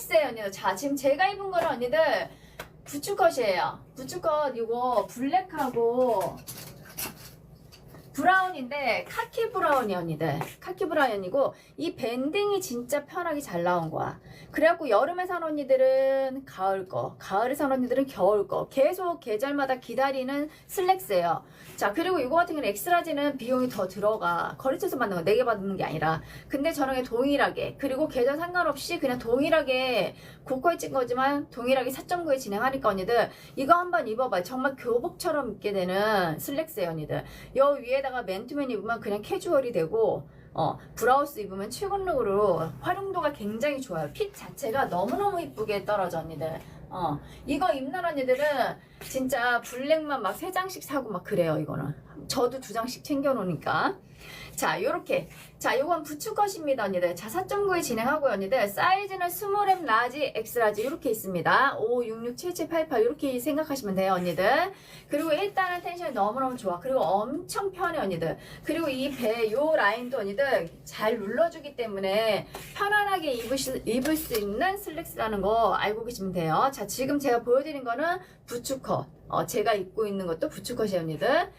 슬랙스예요 언니들 자 지금 제가 입은 거는 언니들 부츠컷이에요. 부츠컷 이거 블랙하고 브라운인데 카키 브라운이 언니들 카키 브라운이고 이 밴딩이 진짜 편하게 잘 나온 거야. 그래갖고 여름에 산 언니들은 가을 거 가을에 산 언니들은 겨울 거. 계속 계절마다 기다리는 슬랙스예요. 자 그리고 이거 같은 경우는 엑스라지는 비용이 더 들어가. 거래처에서 받는 거 4개 받는 게 아니라. 근데 저랑 동일하게 그리고 계절 상관없이 그냥 동일하게 고퀄 찐 거지만 동일하게 4.9에 진행하니까 언니들 이거 한번 입어봐요. 정말 교복처럼 입게 되는 슬랙스예요 언니들. 여 위에다 가 맨투맨 입으면 그냥 캐주얼이 되고 어, 브라우스 입으면 최근룩으로 활용도가 굉장히 좋아요. 핏 자체가 너무너무 이쁘게 떨어져, 언니들. 어, 이거 입는 언니들은 진짜 블랙만 막 세 장씩 사고 막 그래요, 이거는. 저도 두 장씩 챙겨놓으니까. 자, 요렇게. 자, 요건 부츠컷입니다, 언니들. 자, 4.9에 진행하고요, 언니들. 사이즈는 스몰 M, 라지, 엑스라지 이렇게 있습니다. 5, 6, 6, 7, 7, 8, 8 이렇게 생각하시면 돼요, 언니들. 그리고 일단은 텐션이 너무너무 좋아. 그리고 엄청 편해, 언니들. 그리고 이 배, 요 라인도 언니들 잘 눌러주기 때문에 편안하게 수, 입을 수 있는 슬랙스라는 거 알고 계시면 돼요. 자, 지금 제가 보여드린 거는 부츠컷. 어, 제가 입고 있는 것도 부츠컷이에요, 언니들.